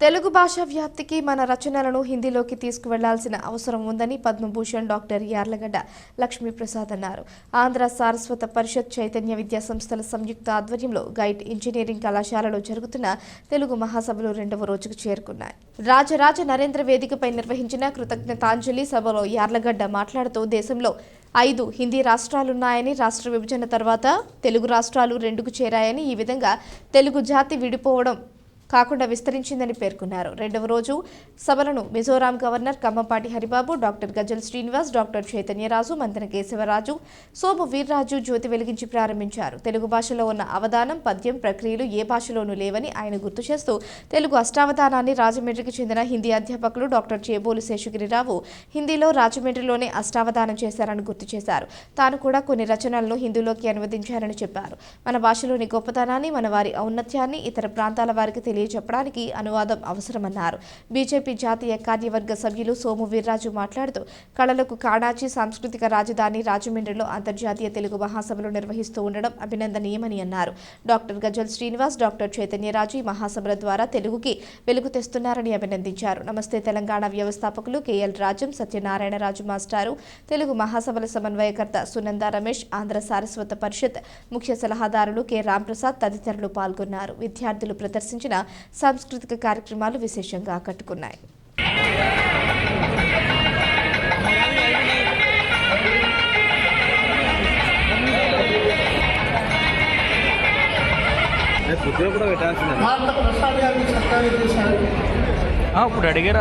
తెలుగు భాష వ్యాప్తికి మన రచనలను హిందీలోకి తీసుకువెళ్ళాల్సిన అవసరం ఉందని పద్మభూషణ్ డాక్టర్ యార్లగడ్డ లక్ష్మీప్రసాద్ అన్నారు. ఆంధ్ర సారస్వత పరిషత్ చైతన్య విద్యా సంస్థల సంయుక్త ఆధ్వర్యంలో గైడ్ ఇంజనీరింగ్ కళాశాలలో జరుగుతున్న తెలుగు మహాసభలు రెండవ రోజుకు చేరుకున్నాయి. రాజరాజ నరేంద్ర వేదికపై నిర్వహించిన కృతజ్ఞతాంజలి సభలో యార్లగడ్డ మాట్లాడుతూ దేశంలో ఐదు హిందీ రాష్ట్రాలున్నాయని రాష్ట్ర విభజన తర్వాత తెలుగు రాష్ట్రాలు రెండుకు చేరాయని ఈ విధంగా తెలుగు జాతి విడిపోవడం కాకుండా విస్తరించిందని పేర్కొన్నారు. రెండవ రోజు సభలను Mizoram governor Kambhampati Haribabu doctor Ghazal Srinivas doctor Chaitanyaraju Mantena Keshavaraju Somu Veerraju జ్యోతి వెలిగించి ప్రారంభించారు. తెలుగు భాషలో ఉన్న అవధానం పద్యం ప్రక్రియలు ఏ భాషలోనూ లేవని ఆయన గుర్తు చేస్తూ తెలుగు అష్టావధానాన్ని రాజమండ్రికి చెందిన హిందీ అధ్యాపకులు డాక్టర్ చేబోలు శేషగిరిరావు హిందీలో రాజమండ్రిలోనే అష్టావధానం చేశారని గుర్తు చేశారు. తాను కూడా కొన్ని రచనలను హిందీలోకి అనువదించారని చెప్పారు. మన భాషలోని గొప్పతనాన్ని మన వారి ఔన్నత్యాన్ని ఇతర ప్రాంతాల వారికి తెలియ తెలియజెప్పడానికి అనువాదం అవసరమన్నారు. బీజేపీ జాతీయ కార్యవర్గ సభ్యులు సోము వీర్రాజు మాట్లాడుతూ కళలకు కాడాచి సాంస్కృతిక రాజధాని రాజమండ్రిలో అంతర్జాతీయ తెలుగు మహాసభలు నిర్వహిస్తూ ఉండడం అభినందనీయమని అన్నారు. డాక్టర్ గజల్ శ్రీనివాస్ డాక్టర్ చైతన్యరాజు ఈ మహాసభల ద్వారా తెలుగుకి వెలుగు తెస్తున్నారని అభినందించారు. నమస్తే తెలంగాణ వ్యవస్థాపకులు కేఎల్ రాజం సత్యనారాయణరాజు మాస్టారు తెలుగు మహాసభల సమన్వయకర్త సునంద రమేష్ ఆంధ్ర సారస్వత పరిషత్ ముఖ్య సలహాదారులు కె రాంప్రసాద్ తదితరులు పాల్గొన్నారు. విద్యార్థులు ప్రదర్శించిన సాంస్కృతిక కార్యక్రమాలు విశేషంగా ఆకట్టుకున్నాయి. ఇప్పుడు అడిగారు